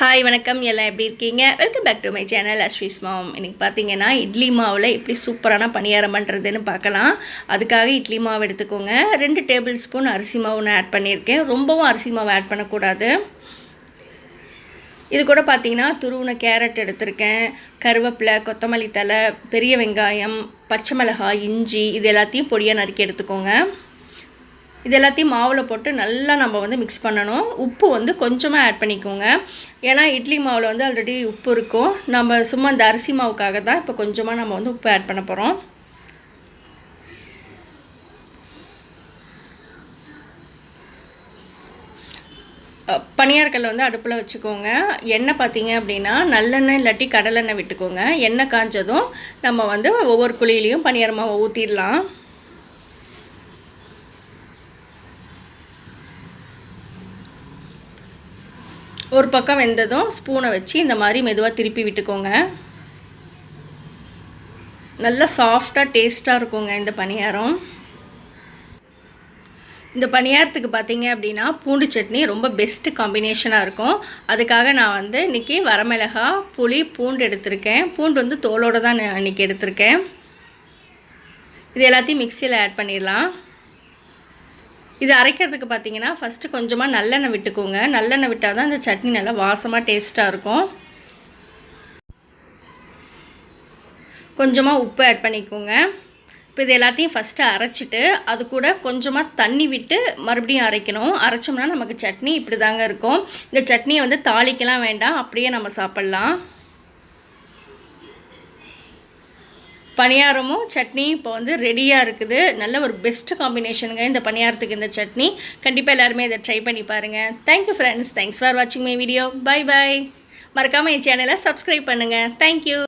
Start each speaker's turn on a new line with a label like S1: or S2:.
S1: Hi வணக்கம். எல்லாம் எப்படி இருக்கீங்க? Welcome back to my channel அஸ்விஸ் மாம் இன்றைக்கி பார்த்தீங்கன்னா இட்லி மாவில் எப்படி சூப்பரான பணியாரம் பண்ணுறதுன்னு பார்க்கலாம் அதுக்காக இட்லி மாவு எடுத்துக்கோங்க. ரெண்டு டேபிள் ஸ்பூன் அரிசி மாவு நான் ஆட் பண்ணியிருக்கேன். ரொம்பவும் அரிசி மாவு ஆட் பண்ணக்கூடாது. இது கூட பார்த்தீங்கன்னா துருவின கேரட் எடுத்திருக்கேன். கருவேப்பிலை கொத்தமல்லி தழை பெரிய வெங்காயம் பச்சை மிளகாய் இஞ்சி இது எல்லாத்தையும் பொடியாக நறுக்கி எடுத்துக்கோங்க. இது எல்லாத்தையும் மாவில் போட்டு நல்லா நம்ம வந்து மிக்ஸ் பண்ணணும். உப்பு வந்து கொஞ்சமாக ஆட் பண்ணிக்கோங்க. ஏன்னா இட்லி மாவில் வந்து ஆல்ரெடி உப்பு இருக்கும். நம்ம சும்மா இந்த அரிசி மாவுக்காக தான் இப்போ கொஞ்சமாக நம்ம வந்து உப்பு ஆட் பண்ண போகிறோம் பனியார்கல்ல வந்து அடுப்பில் வச்சுக்கோங்க. எண்ணெய் பார்த்தீங்க அப்படின்னா நல்லெண்ணெய் இல்லாட்டி கடலெண்ணெய் விட்டுக்கோங்க. எண்ணெய் காஞ்சதும் நம்ம வந்து ஒவ்வொரு குழியிலையும் பனியாரமாக ஊற்றிடலாம் ஒரு பக்கம் வெந்ததும் ஸ்பூனை வச்சு இந்த மாதிரி மெதுவாக திருப்பி விட்டுக்கோங்க. நல்லா சாஃப்டாக டேஸ்ட்டாக இருக்குங்க இந்த பணியாரம். இந்த பணியாரத்துக்கு பார்த்தீங்க அப்படின்னா பூண்டு சட்னி ரொம்ப பெஸ்ட்டு காம்பினேஷனாக இருக்கும். அதுக்காக நான் வந்து இன்றைக்கி வரமிளகா புளி பூண்டு எடுத்திருக்கேன். பூண்டு வந்து தோலோடு தான் நான் இன்றைக்கி எடுத்திருக்கேன். இது எல்லாத்தையும் மிக்சியில் ஆட் பண்ணிடலாம். இது அரைக்கிறதுக்கு பார்த்தீங்கன்னா ஃபஸ்ட்டு கொஞ்சமாக நல்லெண்ணெய் விட்டுக்கோங்க. நல்லெண்ணெய் விட்டால் தான் இந்த சட்னி நல்லா வாசமாக டேஸ்ட்டாக இருக்கும். கொஞ்சமாக உப்பு ஆட் பண்ணிக்கோங்க. இப்போ இது எல்லாத்தையும் ஃபஸ்ட்டு அரைச்சிட்டு அது கூட கொஞ்சமாக தண்ணி விட்டு மறுபடியும் அரைக்கணும். அரைச்சோம்னா நமக்கு சட்னி இப்படி தாங்க இருக்கும். இந்த சட்னியை வந்து தாளிக்கலாம் வேண்டாம் அப்படியே நம்ம சாப்பிட்லாம். பணியாரமும் சட்னி இப்போ வந்து ரெடியாக இருக்குது. நல்ல ஒரு பெஸ்ட் காம்பினேஷனுங்க இந்த பணியாரத்துக்கு இந்த சட்னி. கண்டிப்பாக எல்லாருமே இதை ட்ரை பண்ணி பாருங்கள் thank you friends thanks for வாட்சிங் மை வீடியோ பை பாய் மறக்காமல் என் சேனலை சப்ஸ்கிரைப் பண்ணுங்கள் தேங்க்யூ